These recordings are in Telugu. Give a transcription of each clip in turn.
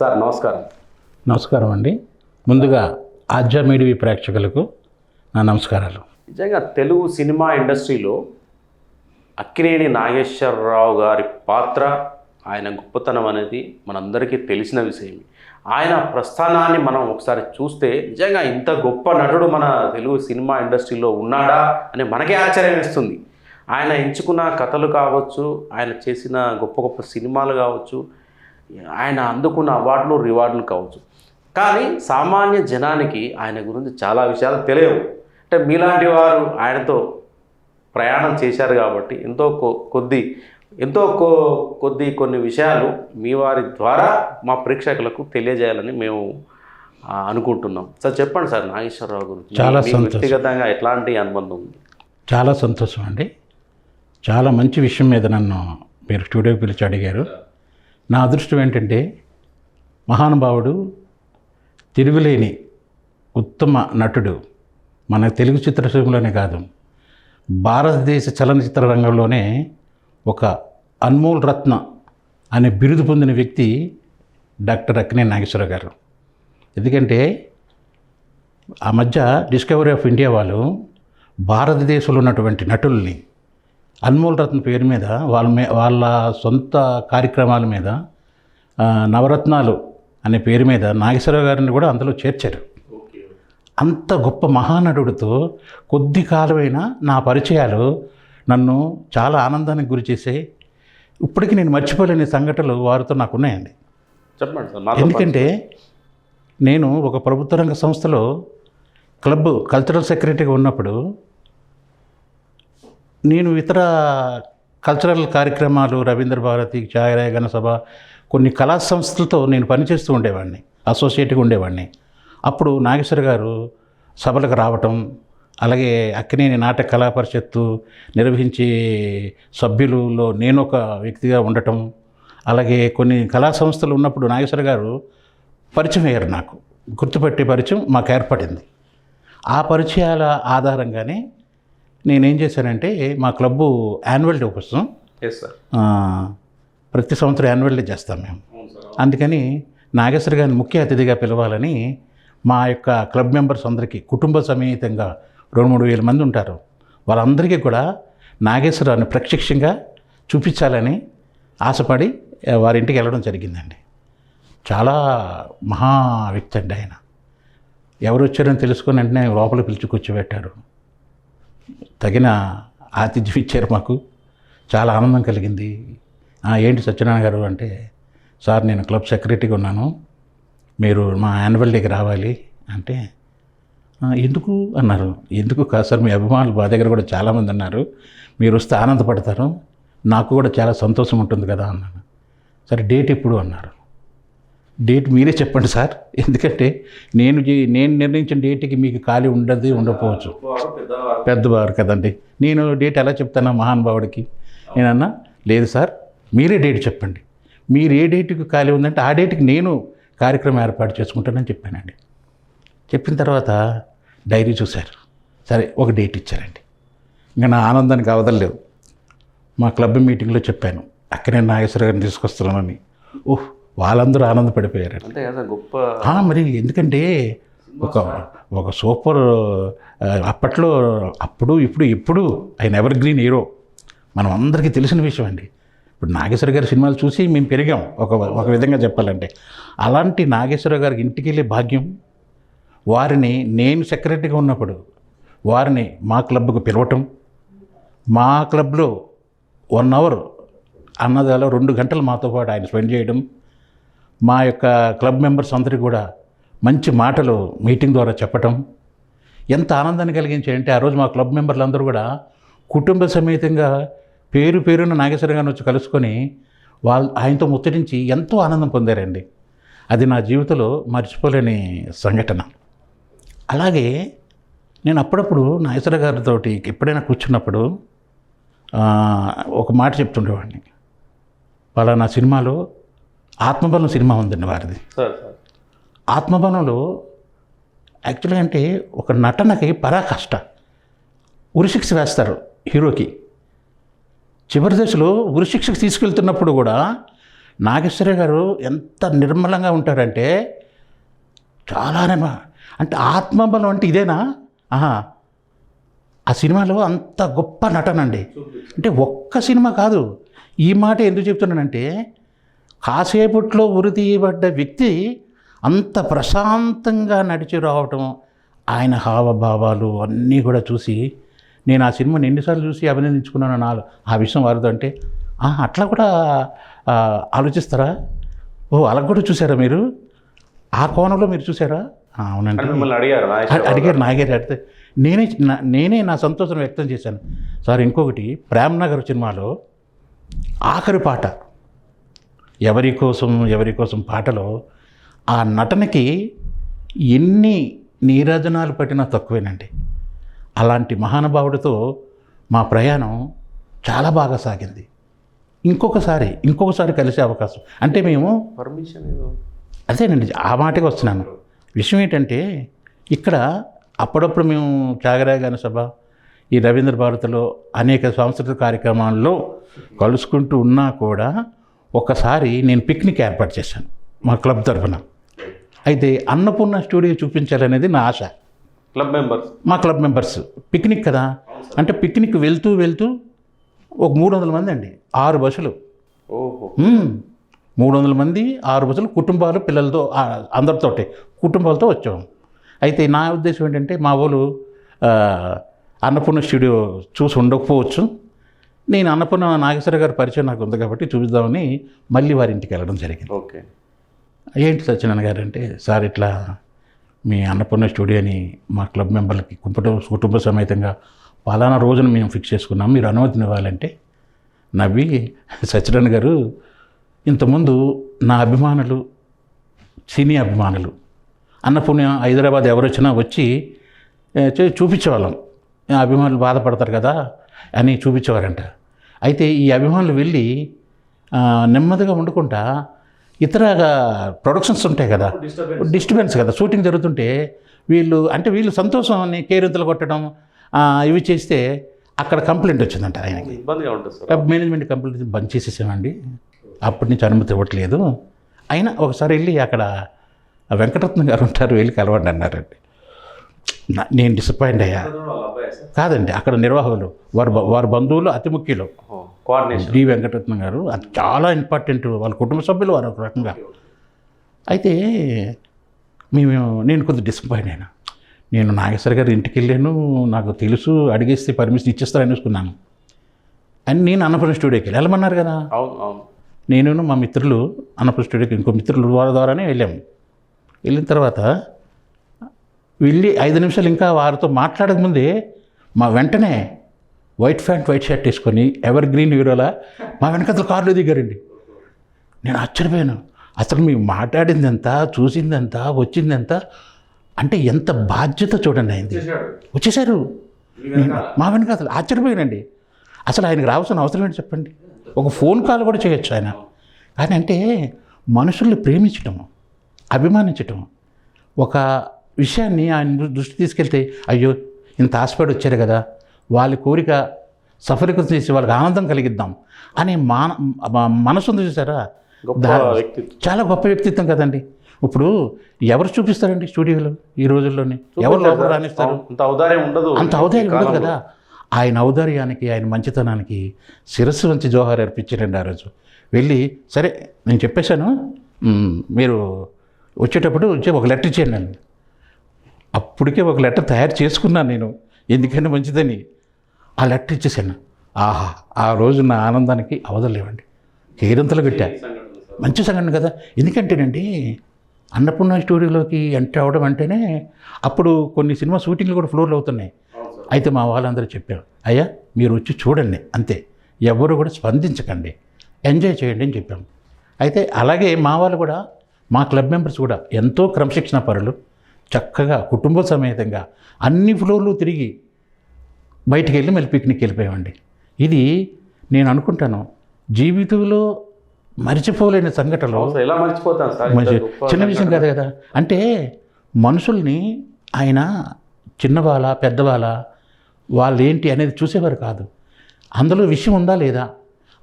సార్ నమస్కారం. నమస్కారం అండి. ముందుగా ఆద్య మీడియా ప్రేక్షకులకు నా నమస్కారాలు. నిజంగా తెలుగు సినిమా ఇండస్ట్రీలో అక్కినేని నాగేశ్వరరావు గారి పాత్ర ఆయన గొప్పతనం అనేది మనందరికీ తెలిసిన విషయం ఆయన ప్రస్థానాన్ని మనం ఒకసారి చూస్తే నిజంగా ఇంత గొప్ప నటుడు మన తెలుగు సినిమా ఇండస్ట్రీలో ఉన్నాడా అని మనకే ఆశ్చర్యం ఇస్తుంది ఆయన ఎంచుకున్న కథలు కావచ్చు ఆయన చేసిన గొప్ప గొప్ప సినిమాలు కావచ్చు ఆయన అందుకున్న అవార్డులు రివార్డులు కావచ్చు. కానీ సామాన్య జనానికి ఆయన గురించి చాలా విషయాలు తెలియవు. అంటే మీలాంటి వారు ఆయనతో ప్రయాణం చేశారు కాబట్టి ఎంతో కొ- కొద్ది ఎంతో కొ- కొద్ది కొన్ని విషయాలు మీ వారి ద్వారా మా ప్రేక్షకులకు తెలియజేయాలని మేము అనుకుంటున్నాం. సార్ చెప్పండి సార్ నాగేశ్వరరావు గురించి చాలా. వ్యక్తిగతంగా ఎట్లాంటి అనుబంధం ఉంది? చాలా సంతోషం అండి. చాలా మంచి విషయం మీద నన్ను మీరు స్టూడియోకి పిలిచి అడిగారు. నా అదృష్టం ఏంటంటే మహానుభావుడు తిరుగులేని ఉత్తమ నటుడు. మన తెలుగు చిత్రసీమలోనే కాదు భారతదేశ చలనచిత్ర రంగంలోనే ఒక అన్మోల్ రత్న అనే బిరుదు పొందిన వ్యక్తి డాక్టర్ అక్కినే నాగేశ్వర గారు. ఎందుకంటే ఆ మధ్య డిస్కవరీ ఆఫ్ ఇండియా వాళ్ళు భారతదేశంలో ఉన్నటువంటి నటుల్ని అన్మోల్ రత్న పేరు మీద వాళ్ళ మీ వాళ్ళ సొంత కార్యక్రమాల మీద నవరత్నాలు అనే పేరు మీద నాగేశ్వరరావు గారిని కూడా అందులో చేర్చారు. అంత గొప్ప మహానటుడితో కొద్ది కాలమైన నా పరిచయాలు నన్ను చాలా ఆనందానికి గురి చేసాయి ఇప్పటికీ నేను మర్చిపోలేని సంఘటనలు వారితో నాకు ఉన్నాయండి. చెప్పండి ఎందుకంటే నేను ఒక ప్రభుత్వ రంగ సంస్థలో క్లబ్ కల్చరల్ సెక్రటరీగా ఉన్నప్పుడు నేను ఇతర కల్చరల్ కార్యక్రమాలు రవీంద్ర భారతి ఛాయరాయ సభ కొన్ని కళా సంస్థలతో నేను పనిచేస్తూ ఉండేవాడిని అసోసియేట్గా ఉండేవాడిని. అప్పుడు నాగేశ్వర గారు సభలకు రావటం అలాగే అక్కినేని నాటక కళా పరిషత్తు నిర్వహించే సభ్యులలో నేను ఒక వ్యక్తిగా ఉండటం అలాగే కొన్ని కళా సంస్థలు ఉన్నప్పుడు నాగేశ్వర గారు పరిచయం అయ్యారు నాకు. గుర్తుపెట్టే పరిచయం మాకు ఏర్పడింది. ఆ పరిచయాల ఆధారంగానే నేనేం చేశానంటే మా క్లబ్బు యాన్యువల్ డే కోసం ప్రతి సంవత్సరం యాన్యువల్ డే చేస్తాం మేము. అందుకని నాగేశ్వర గారిని ముఖ్య అతిథిగా పిలవాలని మా యొక్క క్లబ్ మెంబర్స్ అందరికీ కుటుంబ సమేతంగా రెండు మూడు వేల మంది ఉంటారు. వాళ్ళందరికీ కూడా నాగేశ్వరరావుని ప్రత్యక్షంగా చూపించాలని ఆశపడి వారి ఇంటికి వెళ్ళడం జరిగిందండి. చాలా మహా వ్యక్తి అండి ఆయన. ఎవరు వచ్చారని తెలుసుకుని వెంటనే లోపల పిలిచి కూర్చోబెట్టారు తగిన ఆతిథ్యం ఇచ్చారు మాకు. చాలా ఆనందం కలిగింది. ఏంటి సత్యనారాయణ గారు అంటే సార్ నేను క్లబ్ సెక్రటరీగా ఉన్నాను. మీరు మా యాన్యువల్ డేకి రావాలి. అంటే ఎందుకు? అన్నారు. ఎందుకు కాదు సార్ మీ అభిమానులు మా దగ్గర కూడా చాలామంది ఉన్నారు. మీరు వస్తే ఆనందపడతారు. నాకు కూడా చాలా సంతోషం ఉంటుంది కదా అన్నాను. సరే డేట్ ఎప్పుడు? అన్నారు. డేట్ మీరే చెప్పండి సార్. ఎందుకంటే నేను నేను నిర్ణయించిన డేట్కి మీకు ఖాళీ ఉండదు ఉండకపోవచ్చు. పెద్దవారు కదండి. నేను డేట్ ఎలా చెప్తాను మహానుభావుడికి నేనన్నా లేదు సార్ మీరే డేట్ చెప్పండి. మీరు ఏ డేట్కి ఖాళీ ఉందంటే ఆ డేట్కి నేను కార్యక్రమం ఏర్పాటు చేసుకుంటానని చెప్పానండి. చెప్పిన తర్వాత డైరీ చూశారు. సరే ఒక డేట్ ఇచ్చారండి. ఇంకా నా ఆనందానికి అవదలేదు మా క్లబ్ మీటింగ్లో చెప్పాను. అక్కడే నాగేశ్వర గారిని తీసుకొస్తున్నానని. ఓహ్ వాళ్ళందరూ ఆనందపడిపోయారు అంతే కదా గొప్ప మరి ఎందుకంటే ఒక ఒక సూపర్ అప్పట్లో అప్పుడు ఇప్పుడు ఇప్పుడు ఆయన ఎవర్ గ్రీన్ హీరో. మనం అందరికీ తెలిసిన విషయం అండి. ఇప్పుడు నాగేశ్వర గారి సినిమాలు చూసి మేము పెరిగాం ఒక ఒక విధంగా చెప్పాలంటే. అలాంటి నాగేశ్వర గారికి ఇంటికి వెళ్ళే భాగ్యం వారిని నేను సెక్రటరీగా ఉన్నప్పుడు వారిని మా క్లబ్కు పిలవటం మా క్లబ్లో వన్ అవర్ అన్నదాలో రెండు గంటలు మాతో పాటు ఆయన స్పెండ్ చేయడం మా యొక్క క్లబ్ మెంబర్స్ అందరికీ కూడా మంచి మాటలు మీటింగ్ ద్వారా చెప్పటం ఎంత ఆనందాన్ని కలిగించాయంటే ఆ రోజు మా క్లబ్ మెంబర్లు అందరూ కూడా కుటుంబ సమేతంగా పేరు పేరున నాగేశ్వర గారిని వచ్చి కలుసుకొని వాళ్ళు ఆయనతో ముచ్చటించి ఎంతో ఆనందం పొందారండి. అది నా జీవితంలో మర్చిపోలేని సంఘటన. అలాగే నేను అప్పుడప్పుడు నాగేశ్వర గారితో ఎప్పుడైనా కూర్చున్నప్పుడు ఒక మాట చెప్తుండేవాడిని. పలానా సినిమాలో ఆత్మబలం సినిమా ఉందండి వారిది. ఆత్మబలంలో యాక్చువల్గా అంటే ఒక నటనకి పరాకష్ట ఉరిశిక్ష వేస్తారు హీరోకి. చివరి దశలో ఉరిశిక్షకు తీసుకెళ్తున్నప్పుడు కూడా నాగేశ్వర గారు ఎంత నిర్మలంగా ఉంటారంటే చాలా నిర్మ అంటే ఆత్మబలం అంటే ఇదేనా? ఆహా. ఆ సినిమాలో అంత గొప్ప నటనండి అంటే ఒక్క సినిమా కాదు. ఈ మాట ఎందుకు చెప్తున్నానంటే కాసేపట్లో ఉరి తీయబడ్డ వ్యక్తి అంత ప్రశాంతంగా నడిచి రావటం ఆయన హావభావాలు అన్నీ కూడా చూసి నేను ఆ సినిమాని ఎన్నిసార్లు చూసి అభినందించుకున్నాను నా ఆ విషయం వారితో అంటే "ఆ, అట్లా కూడా ఆలోచిస్తారా? ఓ అలా కూడా చూసారా మీరు? ఆ కోణంలో మీరు చూసారా? "ఆ, అవునండి. అడిగారు అడిగారు నాగేరు అడిగితే నేనే నేనే నా సంతోషం వ్యక్తం చేశాను. సార్ ఇంకొకటి ప్రేమ్ నగర్ సినిమాలో ఆఖరి పాట ఎవరి కోసం ఎవరి కోసం పాటలో ఆ నటనకి ఎన్ని నీరాజనాలు పట్టినా తక్కువేనండి. అలాంటి మహానుభావుడితో మా ప్రయాణం చాలా బాగా సాగింది. ఇంకొకసారి ఇంకొకసారి కలిసే అవకాశం. అంటే మేము పర్మిషన్ అదేనండి ఆ మాటకి వస్తున్నాను. విషయం ఏంటంటే ఇక్కడ అప్పుడప్పుడు మేము త్యాగరాయ గాన సభ ఈ రవీంద్ర భారతిలో అనేక సాంస్కృతిక కార్యక్రమాల్లో కలుసుకుంటూ ఉన్నా కూడా ఒకసారి నేను పిక్నిక్ ఏర్పాటు చేశాను మా క్లబ్ తరఫున. అయితే అన్నపూర్ణ స్టూడియో చూపించాలనేది నా ఆశ. Club members. మా క్లబ్ మెంబర్స్. పిక్నిక్ కదా? అంటే పిక్నిక్ వెళ్తూ వెళ్తూ ఒక మూడు వందల మంది అండి. ఆరు బస్సులు. మూడు వందల మంది ఆరు బస్సులు కుటుంబాలు పిల్లలతో అందరితోటి కుటుంబాలతో వచ్చాము అయితే నా ఉద్దేశం ఏంటంటే మా వాళ్ళు అన్నపూర్ణ స్టూడియో చూసి ఉండకపోవచ్చు. నేను అన్నపూర్ణ నాగేశ్వర గారి పరిచయం నాకు ఉంది కాబట్టి చూపిద్దామని మళ్ళీ వారి ఇంటికి వెళ్ళడం జరిగింది. ఓకే. ఏంటి సత్యనారాయణ గారు అంటే సార్ ఇట్లా మీ అన్నపూర్ణ స్టూడియోని మా క్లబ్ మెంబర్లకి కుటుంబ కుటుంబ సమేతంగా పలానా రోజున మేము ఫిక్స్ చేసుకున్నాం. మీరు అనుమతిని ఇవ్వాలంటే నవ్వి సత్యనారాయణ గారు ఇంతకుముందు నా అభిమానులు సినీ అభిమానులు అన్నపూర్ణ హైదరాబాద్ ఎవరు వచ్చినా వచ్చి చూపించేవాళ్ళం. అభిమానులు బాధపడతారు కదా అని చూపించేవారంట. అయితే ఈ అభిమానులు వెళ్ళి నెమ్మదిగా వండుకుంటా ఇతర ప్రొడక్షన్స్ ఉంటాయి కదా డిస్టర్బెన్స్ కదా షూటింగ్ జరుగుతుంటే వీళ్ళు అంటే వీళ్ళు సంతోషాన్ని కేరింతలు కొట్టడం ఇవి చేస్తే అక్కడ కంప్లైంట్ వచ్చిందంట ఆయనకి. ఇబ్బందిగా ఉంటుంది మేనేజ్మెంట్ కంప్లైంట్ బంద్ చేసేసామండి. అప్పటి నుంచి అనుమతి ఇవ్వట్లేదు. అయినా ఒకసారి వెళ్ళి అక్కడ వెంకటరత్న గారు ఉంటారు వెళ్ళి కలవండి అన్నారండి. నేను డిసప్పాయింట్ అయ్యా. కాదండి అక్కడ నిర్వాహకులు. వారు వారి బంధువులు అతి ముఖ్యులు. Coordination D. వెంకటరత్న గారు అది చాలా ఇంపార్టెంట్ వాళ్ళ కుటుంబ సభ్యులు వారు ఒక రకంగా. అయితే మేము నేను కొంచెం డిసప్పాయింట్ అయినా. నేను నాగేశ్వర గారి ఇంటికి వెళ్ళాను నాకు తెలుసు అడిగేస్తే పర్మిషన్ ఇచ్చేస్తారు అనుకున్నాను అని నేను అన్నపూర్ణ స్టూడియోకి వెళ్ళి వెళ్ళమన్నారు కదా. నేను మా మిత్రులు అన్నపూర్ణ స్టూడియోకి ఇంకో మిత్రుల ద్వారా ద్వారానే వెళ్ళాము. వెళ్ళిన తర్వాత వెళ్ళి ఐదు నిమిషాలు ఇంకా వారితో మాట్లాడకముందే మా వెంటనే వైట్ ప్యాంట్ వైట్ షర్ట్ వేసుకొని ఎవర్ గ్రీన్ హీరోలా మా వెనకతలు కారులో దిగారండి. నేను ఆశ్చర్యపోయాను. అసలు మేము మాట్లాడింది ఎంత చూసింది ఎంత వచ్చింది ఎంత అంటే ఎంత బాధ్యత చూడండి అయింది వచ్చేసారు మా వెనక అసలు ఆశ్చర్యపోయానండి. అసలు ఆయనకు రావాల్సిన అవసరం ఏంటి చెప్పండి. ఒక ఫోన్ కాల్ కూడా చేయొచ్చు ఆయన. కానీ అంటే మనుషుల్ని ప్రేమించటం అభిమానించటం ఒక విషయాన్ని ఆయన దృష్టి తీసుకెళ్తే అయ్యో ఇంత ఆశపడి వచ్చారు కదా వాళ్ళ కోరిక సఫలీకృతం చేసి వాళ్ళకి ఆనందం కలిగిద్దాం అనే మాన మనసు ఉంది చూసారా? చాలా గొప్ప వ్యక్తిత్వం కదండి. ఇప్పుడు ఎవరు చూపిస్తారండి స్టూడియోలో ఈ రోజుల్లోనే? ఎవరు లోపల రాణిస్తారు? అంత ఔదార్యం ఉండదు. అంత ఔదార్యం ఉండదు కదా. ఆయన ఔదార్యానికి ఆయన మంచితనానికి శిరస్సు వంచి జోహార్ అర్పించారండి ఆ రోజు. వెళ్ళి సరే నేను చెప్పేశాను మీరు వచ్చేటప్పుడు వచ్చి ఒక లెటర్ ఇచ్చేయండి అప్పటికే ఒక లెటర్ తయారు చేసుకున్నాను నేను. ఎందుకంటే మంచిదని. ఆ లెటర్ ఇచ్చేసాను ఆహా ఆ రోజు నా ఆనందానికి అవదలేవండి కేరింతలు పెట్టా మంచి సంఘటన కదా. ఎందుకంటేనండి అన్నపూర్ణ స్టూడియోలోకి ఎంటర్ అవడం అంటేనే అప్పుడు కొన్ని సినిమా షూటింగ్లు కూడా ఫ్లోర్లు అవుతున్నాయి. అయితే మా వాళ్ళందరూ చెప్పారు అయ్యా మీరు వచ్చి చూడండి అంతే. ఎవరు కూడా స్పందించకండి. ఎంజాయ్ చేయండి అని చెప్పాము. అయితే అలాగే మా వాళ్ళు కూడా మా క్లబ్ మెంబర్స్ కూడా ఎంతో క్రమశిక్షణ పరులు చక్కగా కుటుంబ సమేతంగా అన్ని ఫ్లోర్లు తిరిగి బయటికి వెళ్ళి మళ్ళీ పిక్నిక్ వెళ్ళిపోయామండి ఇది నేను అనుకుంటాను జీవితంలో మరిచిపోలేని సంఘటనలు. ఎలా మర్చిపోతాను సార్? చిన్న విషయం కాదు కదా. అంటే మనుషుల్ని ఆయన చిన్నవాళ్ళ పెద్దవాళ్ళ వాళ్ళు ఏంటి అనేది చూసేవారు కాదు. అందులో విషయం ఉందా లేదా?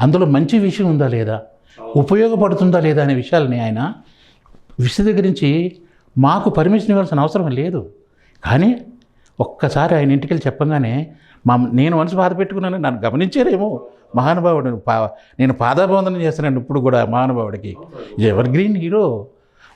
అందులో మంచి విషయం ఉందా లేదా? ఉపయోగపడుతుందా లేదా అనే విషయాలని ఆయన విశదీకరించి మాకు పర్మిషన్ ఇవ్వాల్సిన అవసరం లేదు. కానీ ఒక్కసారి ఆయన ఇంటికి వెళ్ళి చెప్పగానే మా నేను మనసు బాధ పెట్టుకున్నాను నన్ను గమనించారేమో మహానుభావుడు. పా నేను పాదాబంధనం చేస్తున్నాను ఇప్పుడు కూడా మహానుభావుడికి. Ever green hero?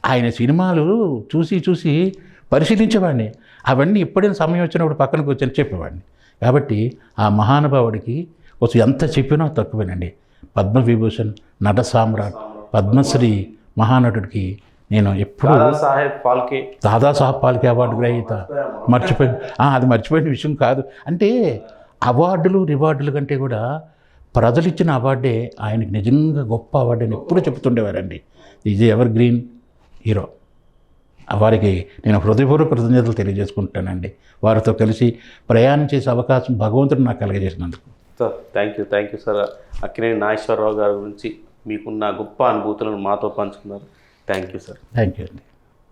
ఆయన సినిమాలు చూసి చూసి పరిశీలించేవాడిని. అవన్నీ ఎప్పుడైనా సమయం వచ్చినప్పుడు పక్కన కూర్చొని చెప్పేవాడిని. కాబట్టి ఆ మహానుభావుడికి కొంచెం ఎంత చెప్పినా తక్కువేనండి. పద్మవిభూషణ్ నట సామ్రాట్ పద్మశ్రీ మహానటుడికి నేను ఎప్పుడు దాదాసాహెబ్ ఫాల్కే. దాదాసాహెబ్ పాల్కే అవార్డు గ్రహీత. మర్చిపోయి అది మర్చిపోయిన విషయం కాదు. అంటే అవార్డులు రివార్డుల కంటే కూడా ప్రజలు ఇచ్చిన అవార్డే ఆయనకి నిజంగా గొప్ప అవార్డు అని ఎప్పుడూ చెప్తుండేవారండి ఇది ఎవర్ గ్రీన్ హీరో. వారికి నేను హృదయపూర్వక కృతజ్ఞతలు తెలియజేసుకుంటానండి. వారితో కలిసి ప్రయాణం చేసే అవకాశం భగవంతుడు నాకు కలగజేసినందుకు. Sir thank you thank you sir Akkineni Nageswara Rao గారి గురించి మీకున్న గొప్ప అనుభూతులను మాతో పంచుకున్నారు. Thank you sir thank you అండి